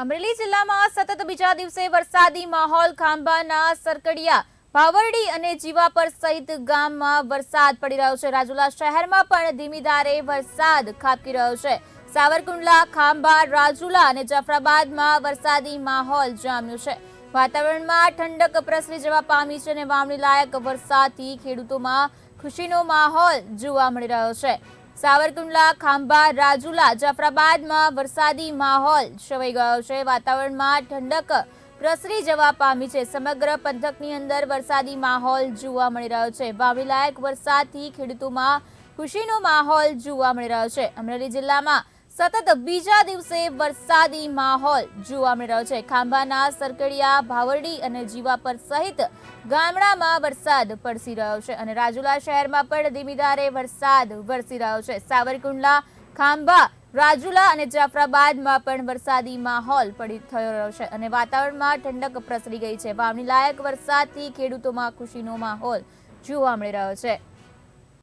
અમરેલી જિલ્લામાં સતત બીજા દિવસે વરસાદી માહોલ, ખાંભાના સરકડિયા, ભાવરડી અને જીવાપર સહિત ગામમાં વરસાદ પડી રહ્યો છે. રાજુલા શહેરમાં પણ ધીમી ધારે વરસાદ ખાબકી રહ્યો છે. સાવરકુંડલા, ખાંભા, રાજુલા અને જાફરાબાદમાં વરસાદી માહોલ જામ્યો છે. વાતાવરણમાં ઠંડક પ્રસરી જવા પામી છે અને વાવણી લાયક વરસાદથી ખેડૂતોમાં ખુશીનો માહોલ જોવા મળી રહ્યો છે. સાવરકુંડલા, ખાંભા, રાજુલા, જાફરાબાદમાં વરસાદી માહોલ છવાઈ ગયો છે. વાતાવરણમાં ઠંડક પ્રસરી જવા પામી છે. સમગ્ર પંથકની અંદર વરસાદી માહોલ જોવા મળી રહ્યો છે. વાવણી લાયક વરસાદથી ખેડૂતોમાં ખુશીનો માહોલ જોવા મળી રહ્યો છે. અમરેલી જિલ્લામાં સતત બીજા દિવસે વરસાદી માહોલ જોવા મળી રહ્યો છે. ખાંભાના સરકડિયા, ભાવરડી અને જીવાપર સહિત ગામડામાં વરસાદ પડસી રહ્યો છે અને રાજુલા શહેરમાં પણ ધીમીધારે વરસાદ વરસી રહ્યો છે. સાવરકુંડલા, ખાંભા, રાજુલા અને જાફરાબાદમાં પણ વરસાદી માહોલ પડી થયો રહ્યો છે અને વાતાવરણમાં ઠંડક પ્રસરી ગઈ છે. વાવણી લાયક વરસાદથી ખેડૂતોમાં ખુશીનો માહોલ જોવા મળી રહ્યો છે.